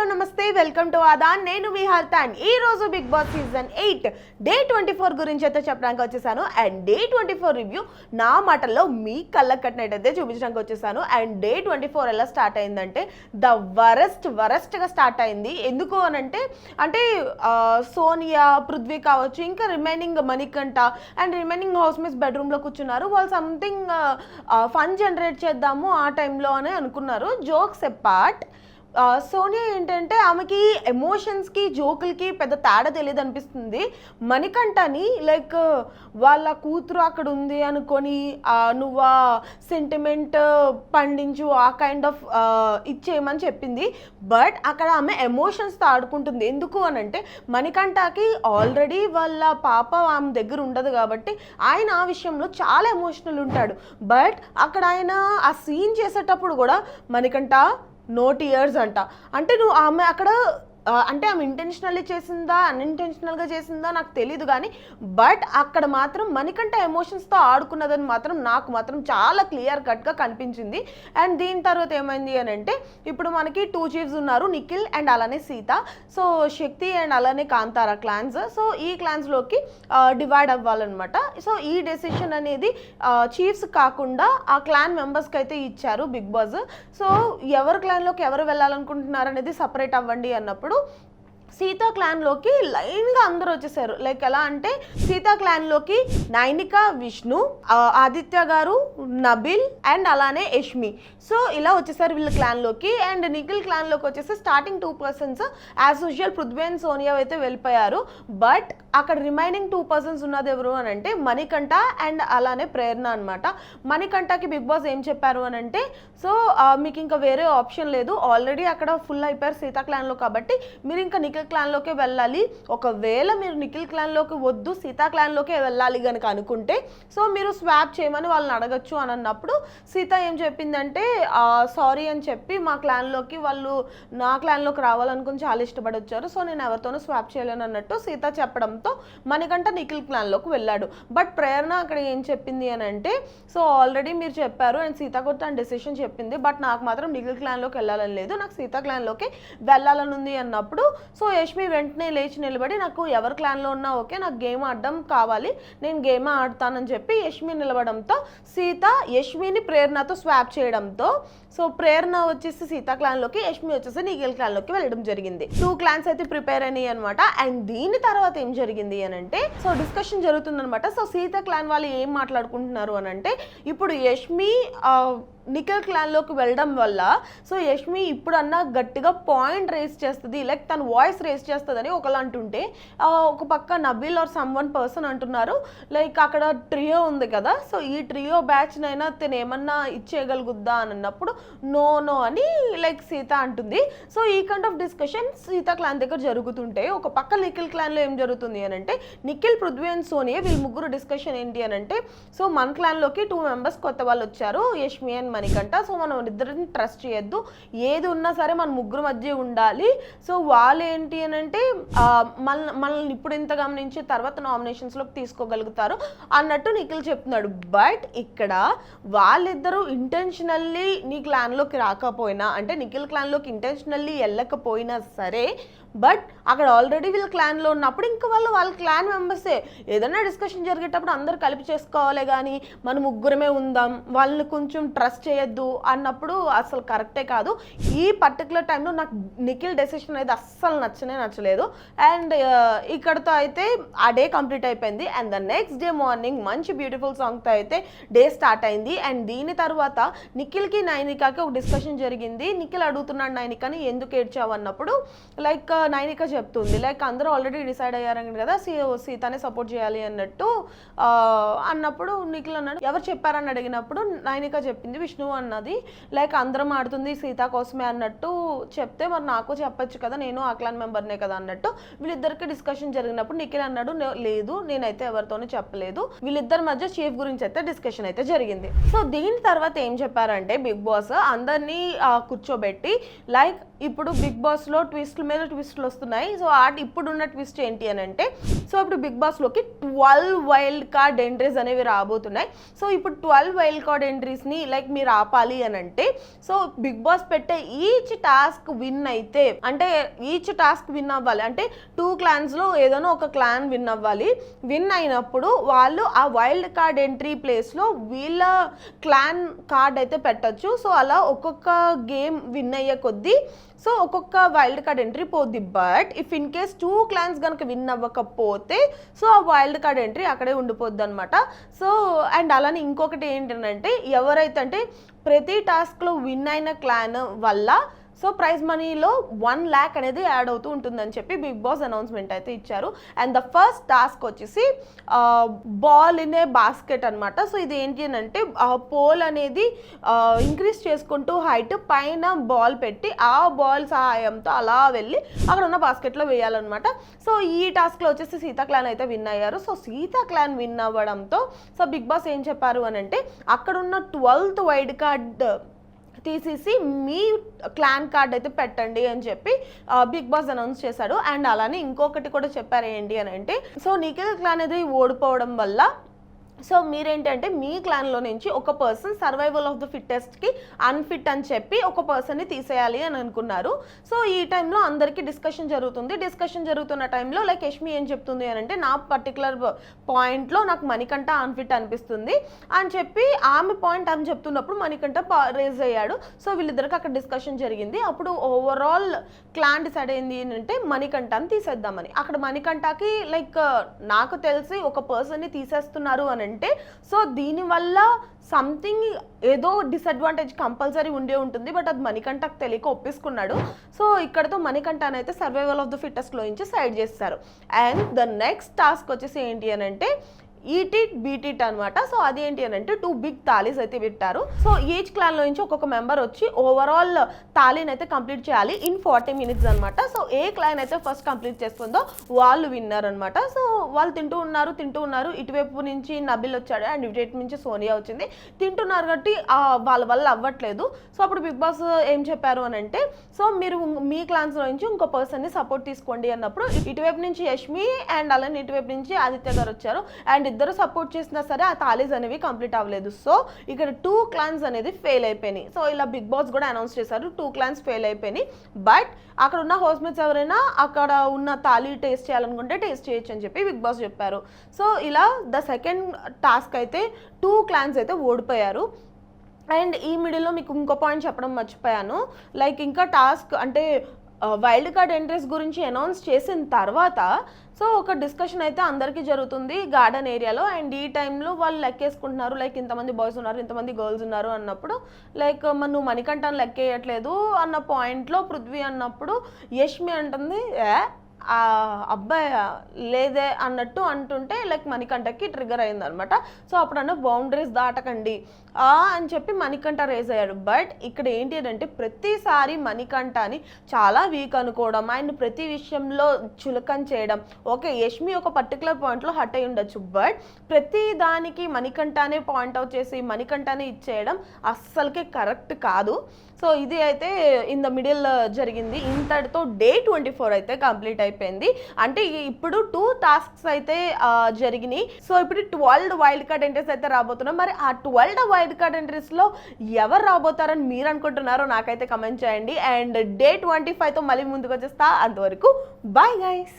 Hello నమస్తే. Welcome to Aadan నేను మీ హర్తాన్. ఈ రోజు Bigg Boss season eight day twenty four గురించి అయితే చెప్పడానికి వచ్చేసాను. And day twenty four review నా మాటల్లో మీ కళ్ళకు కట్టినట్టయితే చూపించడానికి వచ్చేసాను. అండ్ డే ట్వంటీ ఫోర్ ఎలా స్టార్ట్ అయిందంటే ద వరస్ట్ వరస్ట్గా స్టార్ట్ అయింది. ఎందుకు అనంటే అంటే సోనియా పృథ్వీ కావచ్చు ఇంకా remaining Manikanta and remaining housemates బెడ్రూమ్లో కూర్చున్నారు. వాళ్ళు సంథింగ్ ఫన్ జనరేట్ చేద్దాము ఆ టైంలో అని అనుకున్నారు. జోక్స్ ఎ పార్ట్ సోనియా ఏంటంటే ఆమెకి ఎమోషన్స్కి జోకులకి పెద్ద తేడా తెలియదు అనిపిస్తుంది మణికంఠని లైక్ వాళ్ళ కూతురు అక్కడ ఉంది అనుకొని నువ్వు ఆ సెంటిమెంట్ పండించు ఆ కైండ్ ఆఫ్ ఇచ్చేయమని చెప్పింది. బట్ అక్కడ ఆమె ఎమోషన్స్తో ఆడుకుంటుంది. ఎందుకు అని అంటే మణికంఠకి ఆల్రెడీ వాళ్ళ పాప ఆమె దగ్గర ఉండదు కాబట్టి ఆయన ఆ విషయంలో చాలా ఎమోషనల్ ఉంటాడు. బట్ అక్కడ ఆయన ఆ సీన్ చేసేటప్పుడు కూడా మణికంఠ నోట్ ఇయర్స్ అంట. అంటే నువ్వు ఆమె అక్కడ అంటే ఆమె ఇంటెన్షనల్లీ చేసిందా అన్ఇంటెన్షనల్గా చేసిందా నాకు తెలియదు కానీ బట్ అక్కడ మాత్రం మణికంఠ ఎమోషన్స్తో ఆడుకున్నదని మాత్రం నాకు మాత్రం చాలా క్లియర్ కట్గా కనిపించింది. అండ్ దీని తర్వాత ఏమైంది అని అంటే ఇప్పుడు మనకి టూ చీఫ్స్ ఉన్నారు నిఖిల్ అండ్ అలానే సీత. సో శక్తి అండ్ అలానే కాంతారా క్లాన్స్ సో ఈ క్లాన్స్లోకి డివైడ్ అవ్వాలన్నమాట. సో ఈ డెసిషన్ అనేది చీఫ్స్ కాకుండా ఆ క్లాన్ మెంబర్స్కి అయితే ఇచ్చారు బిగ్ బాస్. సో ఎవరు క్లాన్లోకి ఎవరు వెళ్ళాలనుకుంటున్నారు అనేది సపరేట్ అవ్వండి అన్నప్పుడు చేసినప్పుడు సీతా క్లాన్లోకి లైన్గా అందరూ వచ్చేసారు. లైక్ ఎలా అంటే సీతా క్లాన్లోకి నైనిక విష్ణు ఆదిత్య గారు నబిల్ అండ్ అలానే యష్మి. సో ఇలా వచ్చేసారు వీళ్ళ క్లాన్లోకి అండ్ నిఖిల్ క్లాన్లోకి వచ్చేసి starting two persons as usual Prithvi and Sonia అయితే వెళ్ళిపోయారు. బట్ అక్కడ రిమైనింగ్ టూ పర్సన్స్ ఉన్నది ఎవరు అని అంటే మణికంఠ అండ్ అలానే ప్రేరణ అనమాట మణికంఠకి బిగ్ బాస్ ఏం చెప్పారు అని అంటే సో మీకు ఇంకా వేరే ఆప్షన్ లేదు. ఆల్రెడీ అక్కడ ఫుల్ అయిపోయారు సీతా క్లాన్లో కాబట్టి మీరు ఇంకా నిఖిల్ క్లాన్లోకే వెళ్ళాలి. ఒకవేళ మీరు నిఖిల్ క్లాన్లోకి వద్దు సీతా క్లాన్లోకే వెళ్ళాలి కనుక అనుకుంటే సో మీరు స్వాప్ చేయమని వాళ్ళని అడగచ్చు అని అన్నప్పుడు సీత ఏం చెప్పిందంటే సారీ అని చెప్పి మా క్లాన్లోకి వాళ్ళు నా క్లాన్లోకి రావాలనుకుని చాలా ఇష్టపడి వచ్చారు సో నేను ఎవరితోనూ స్వాప్ చేయలేను అన్నట్టు సీత చెప్పడంతో మనకంట నిఖిల్ క్లాన్లోకి వెళ్ళాడు. బట్ ప్రేరణ అక్కడ ఏం చెప్పింది అని అంటే సో ఆల్రెడీ మీరు చెప్పారు అండ్ సీత కొత్త డెసిషన్ చెప్పింది బట్ నాకు మాత్రం నిఖిల్ క్లాన్లోకి వెళ్ళాలని లేదు నాకు సీత క్లాన్లోకి వెళ్ళాలని ఉంది అన్నప్పుడు సో యష్మి వెంటనే లేచి నిలబడి నాకు ఎవరి క్లాన్లో ఉన్నా ఓకే నాకు గేమ్ ఆడడం కావాలి నేను గేమ్ ఆడతానని చెప్పి యష్మి నిలబడంతో సీత యష్మిని ప్రేరణతో స్వాప్ చేయడంతో సో ప్రేరణ వచ్చేసి సీతా క్లాన్లోకి యష్మి వచ్చేసి నిఖిల్ క్లాన్లోకి వెళ్ళడం జరిగింది. టూ క్లాన్స్ అయితే ప్రిపేర్ అయినాయి అనమాట అండ్ దీని తర్వాత ఏం జరిగింది అని అంటే సో డిస్కషన్ జరుగుతుందనమాట సో సీత క్లాన్ వాళ్ళు ఏం మాట్లాడుకుంటున్నారు అని అంటే ఇప్పుడు యష్మి నిఖిల్ క్లాన్లోకి వెళ్ళడం వల్ల సో యష్మి ఇప్పుడన్నా గట్టిగా పాయింట్ రేస్ చేస్తుంది లైక్ తన వాయిస్ రేస్ చేస్తుందని ఒకళ్ళు అంటుంటే ఒక పక్క Nabeel or someone person అంటున్నారు. లైక్ అక్కడ ట్రియో ఉంది కదా సో ఈ ట్రియో బ్యాచ్నైనా తను ఏమన్నా ఇచ్చేయగలుగుద్దా అని అన్నప్పుడు నో నో అని లైక్ సీత అంటుంది. సో ఈ kind of discussion Seetha clan దగ్గర జరుగుతుంటే ఒక పక్క నిఖిల్ క్లాన్లో ఏం జరుగుతుంది అని అంటే నిఖిల్ పృథ్వీ అండ్ సోనియా వీళ్ళ ముగ్గురు డిస్కషన్ ఏంటి అని అంటే సో మన క్లాన్లోకి టూ మెంబర్స్ కొత్త వాళ్ళు వచ్చారు యష్మి అండ్ మణికంట సో మనం ఇద్దరిని ట్రస్ట్ చేయొద్దు. ఏది ఉన్నా సరే మన ముగ్గురు మధ్య ఉండాలి. సో వాళ్ళు ఏంటి అని అంటే మన మనల్ని ఇప్పుడు ఇంత గమనించి తర్వాత నామినేషన్స్లోకి తీసుకోగలుగుతారు అన్నట్టు నిఖిల్ చెప్తున్నాడు. బట్ ఇక్కడ వాళ్ళిద్దరూ ఇంటెన్షనల్లీ నీ క్లాన్లోకి రాకపోయినా అంటే నిఖిల్ క్లాన్లోకి ఇంటెన్షనల్లీ వెళ్ళకపోయినా సరే బట్ అక్కడ ఆల్రెడీ వీళ్ళ క్లాన్లో ఉన్నప్పుడు ఇంకా వాళ్ళు వాళ్ళ క్లాన్ మెంబర్సే. ఏదైనా డిస్కషన్ జరిగేటప్పుడు అందరు కలిపి చేసుకోవాలి కానీ మన ముగ్గురమే ఉందాం వాళ్ళని కొంచెం ట్రస్ట్ చేయొద్దు అన్నప్పుడు అసలు కరెక్టే కాదు. ఈ పర్టికులర్ టైంలో నాకు నిఖిల్ డెసిషన్ అయితే అస్సలు నచ్చనే నచ్చలేదు. అండ్ ఇక్కడతో అయితే ఆ డే కంప్లీట్ అయిపోయింది. And the next day morning మంచి బ్యూటిఫుల్ సాంగ్తో అయితే డే స్టార్ట్ అయింది. అండ్ దీని తర్వాత నిఖిల్కి నైనికాకి ఒక డిస్కషన్ జరిగింది. నిఖిల్ అడుగుతున్నాడు నైనికని ఎందుకు ఏడ్చావు అన్నప్పుడు లైక్ నైనిక చెప్తుంది. లైక్ అందరూ ఆల్రెడీ డిసైడ్ అయ్యారని కదా సీ సీతనే సపోర్ట్ చేయాలి అన్నట్టు అన్నప్పుడు నిఖిల్ అన్నాడు ఎవరు చెప్పారని అడిగినప్పుడు నైనిక చెప్పింది విష్ణు అన్నది. లైక్ అందరం ఆడుతుంది సీత కోసమే అన్నట్టు చెప్తే మరి నాకు చెప్పొచ్చు కదా నేను ఆ క్లాన్ మెంబర్నే కదా అన్నట్టు వీళ్ళిద్దరికి డిస్కషన్ జరిగినప్పుడు నిఖిల్ అన్నాడు లేదు నేనైతే ఎవరితోనూ చెప్పలేదు. వీళ్ళిద్దరి మధ్య చీఫ్ గురించి అయితే డిస్కషన్ అయితే జరిగింది. సో దీని తర్వాత ఏం చెప్పారంటే బిగ్ బాస్ అందరినీ కూర్చోబెట్టి లైక్ ఇప్పుడు బిగ్ బాస్లో ట్విస్ట్ ట్విస్ట్ల మీద ట్విస్ట్లు వస్తున్నాయి. సో ఆ ఇప్పుడున్న ట్విస్ట్ ఏంటి అని అంటే సో ఇప్పుడు బిగ్ బాస్లోకి ట్వెల్వ్ వైల్డ్ కార్డ్ ఎంట్రీస్ అనేవి రాబోతున్నాయి. సో ఇప్పుడు ట్వెల్వ్ వైల్డ్ కార్డ్ ఎంట్రీస్ని లైక్ మీరు ఆపాలి అని అంటే సో బిగ్ బాస్ పెట్టే ఈచ్ టాస్క్ విన్ అయితే అంటే ఈచ్ టాస్క్ విన్ అవ్వాలి. అంటే టూ క్లాన్స్లో ఏదైనా ఒక క్లాన్ విన్ అవ్వాలి. విన్ అయినప్పుడు వాళ్ళు ఆ వైల్డ్ కార్డ్ ఎంట్రీ ప్లేస్లో వీళ్ళ క్లాన్ కార్డ్ అయితే పెట్టొచ్చు. సో అలా ఒక్కొక్క గేమ్ విన్ అయ్యే కొద్దీ సో ఒక్కొక్క వైల్డ్ కార్డ్ ఎంట్రీ పోద్ది. But if in case two clans కనుక విన్ అవ్వకపోతే సో ఆ వైల్డ్ కార్డ్ ఎంట్రీ అక్కడే ఉండిపోద్ది అనమాట సో అండ్ అలానే ఇంకొకటి ఏంటంటే ఎవరైతే అంటే ప్రతి టాస్క్లో విన్ అయిన క్లాన్ వల్ల సో ప్రైజ్ మనీలో వన్ ల్యాక్ అనేది యాడ్ అవుతూ ఉంటుందని చెప్పి బిగ్ బాస్ అనౌన్స్మెంట్ అయితే ఇచ్చారు. అండ్ ద ఫస్ట్ టాస్క్ వచ్చేసి బాల్ ఇన్ ఏ బాస్కెట్ అనమాట సో ఇది ఏంటి అని అంటే పోల్ అనేది ఇంక్రీజ్ చేసుకుంటూ హైట్ పైన బాల్ పెట్టి ఆ బాల్ సహాయంతో అలా వెళ్ళి అక్కడ ఉన్న బాస్కెట్లో వేయాలన్నమాట. సో ఈ టాస్క్లో వచ్చేసి సీతా క్లాన్ అయితే విన్ అయ్యారు. సో సీతా క్లాన్ విన్ అవ్వడంతో సో బిగ్ బాస్ ఏం చెప్పారు అని అంటే అక్కడ ఉన్న ట్వెల్త్ వైడ్ కార్డ్ తీసేసి మీ క్లాన్ కార్డ్ అయితే పెట్టండి అని చెప్పి బిగ్ బాస్ అనౌన్స్ చేశాడు. అండ్ అలానే ఇంకొకటి కూడా చెప్పారు ఏంటి అని అంటే సో నిఖిల్ క్లాన్ అనేది ఓడిపోవడం వల్ల సో మీరేంటంటే మీ క్లాన్లో నుంచి ఒక పర్సన్ సర్వైవల్ ఆఫ్ ద ఫిట్టెస్ట్కి అన్ఫిట్ అని చెప్పి ఒక పర్సన్ని తీసేయాలి అని అనుకున్నారు. సో ఈ టైంలో అందరికీ డిస్కషన్ జరుగుతుంది. డిస్కషన్ జరుగుతున్న టైంలో లైక్ యష్మి ఏం చెప్తుంది అని అంటే నా పర్టికులర్ పాయింట్లో నాకు మణికంఠ అన్ఫిట్ అనిపిస్తుంది అని చెప్పి ఆమె పాయింట్ ఆమె చెప్తున్నప్పుడు మణికంఠ రేజ్ అయ్యాడు. సో వీళ్ళిద్దరికి అక్కడ డిస్కషన్ జరిగింది. అప్పుడు ఓవరాల్ క్లాన్ డిసైడ్ అయింది ఏంటంటే మణికంఠని తీసేద్దామని. అక్కడ మణికంఠకి లైక్ నాకు తెలిసి ఒక పర్సన్ని తీసేస్తున్నారు అని అంటే సో దీనివల్ల సంథింగ్ ఏదో డిసడ్వాంటేజ్ కంపల్సరీ ఉండే ఉంటుంది బట్ అది మణికంఠకు తెలియక ఒప్పేసుకున్నాడు. సో ఇక్కడతో మణికంఠ అయితే సర్వైవల్ ఆఫ్ ద ఫిట్టెస్ట్లో నుంచి సైడ్ చేస్తారు. అండ్ ద నెక్స్ట్ టాస్క్ వచ్చేసి ఏంటి అని అంటే ఈటిట్ బీటిట్ అనమాట సో అది ఏంటి అని అంటే టూ బిగ్ తాలీస్ అయితే పెట్టారు. సో ఈచ్ క్లాన్లో నుంచి ఒక్కొక్క మెంబర్ వచ్చి ఓవరాల్ తాలీని అయితే కంప్లీట్ చేయాలి ఇన్ ఫార్టీ మినిట్స్ అనమాట సో ఏ క్లాన్ అయితే ఫస్ట్ కంప్లీట్ చేస్తుందో వాళ్ళు విన్నారు అనమాట సో వాళ్ళు తింటూ ఉన్నారు తింటూ ఉన్నారు. ఇటువైపు నుంచి నబిల్ వచ్చాడు అండ్ ఇటువైపు నుంచి సోనియా వచ్చింది. తింటున్నారు కాబట్టి వాళ్ళ వల్ల అవ్వట్లేదు. సో అప్పుడు బిగ్ బాస్ ఏం చెప్పారు అని అంటే సో మీరు మీ క్లాన్స్ నుంచి ఇంకో పర్సన్ని సపోర్ట్ తీసుకోండి అన్నప్పుడు ఇటువైపు నుంచి యష్మి అండ్ అలానే ఇటువైపు నుంచి ఆదిత్య గారు వచ్చారు. అండ్ ఇద్దరు సపోర్ట్ చేసినా సరే ఆ తాలీస్ అనేవి కంప్లీట్ అవ్వలేదు. సో ఇక్కడ టూ క్లాన్స్ అనేది ఫెయిల్ అయిపోయినాయి. సో ఇలా బిగ్ బాస్ కూడా అనౌన్స్ చేశారు టూ క్లాన్స్ ఫెయిల్ అయిపోయినాయి. బట్ అక్కడ ఉన్న హౌస్మేట్స్ ఎవరైనా అక్కడ ఉన్న తాళీ టేస్ట్ చేయాలనుకుంటే టేస్ట్ చేయొచ్చు అని చెప్పి బిగ్ బాస్ చెప్పారు. సో ఇలా ద సెకండ్ టాస్క్ అయితే టూ క్లాన్స్ అయితే ఓడిపోయారు. అండ్ ఈ మిడిల్లో మీకు ఇంకో పాయింట్ చెప్పడం మర్చిపోయాను. లైక్ ఇంకా టాస్క్ అంటే వైల్డ్ కార్డ్ ఎంట్రీస్ గురించి అనౌన్స్ చేసిన తర్వాత సో ఒక డిస్కషన్ అయితే అందరికీ జరుగుతుంది గార్డెన్ ఏరియాలో. అండ్ ఈ టైంలో వాళ్ళు లెక్కేసుకుంటున్నారు లైక్ ఇంతమంది బాయ్స్ ఉన్నారు ఇంతమంది గర్ల్స్ ఉన్నారు అన్నప్పుడు లైక్ మన నువ్వు మణికంఠను లెక్కేయట్లేదు అన్న పాయింట్లో పృథ్వీ అన్నప్పుడు యష్మి అంటుంది "ఏ, అబ్బాయి లేదే అన్నట్టు అంటుంటే లైక్ మణికంఠకి ట్రిగర్ అయింది అనమాట సో అప్పుడన్నా బౌండరీస్ దాటకండి. ఆ అని చెప్పి మణికంఠ రేజ్ అయ్యాడు. బట్ ఇక్కడ ఏంటి అని అంటే ప్రతిసారి మణికంఠని చాలా వీక్ అనుకోవడం ఆయన ప్రతి విషయంలో చులకం చేయడం. ఓకే యష్మి ఒక పర్టికులర్ పాయింట్లో హట్ అయి ఉండొచ్చు. బట్ ప్రతి దానికి మణికంఠనే పాయింట్ అవుట్ చేసి మణికంఠనే ఇచ్చేయడం అస్సలకే కరెక్ట్ కాదు. సో ఇది అయితే ఇన్ ద మిడిల్ జరిగింది. ఇంతటితో డే ట్వంటీ ఫోర్ అయితే కంప్లీట్ అయిపోయింది. అంటే ఇప్పుడు టూ టాస్క్స్ అయితే uh, జరిగినాయి. సో ఇప్పుడు ట్వెల్వ్ వైల్డ్ కార్డ్ ఎంట్రీస్ అయితే రాబోతున్నాం మరి ఆ ట్వెల్వ్ వైల్డ్ కార్డ్ ఎంట్రీస్లో ఎవరు రాబోతారని మీరు అనుకుంటున్నారో నాకైతే కమెంట్ చేయండి. అండ్ డే ట్వంటీ ఫైవ్తో మళ్ళీ ముందుకు వచ్చేస్తా అంతవరకు బాయ్ గైస్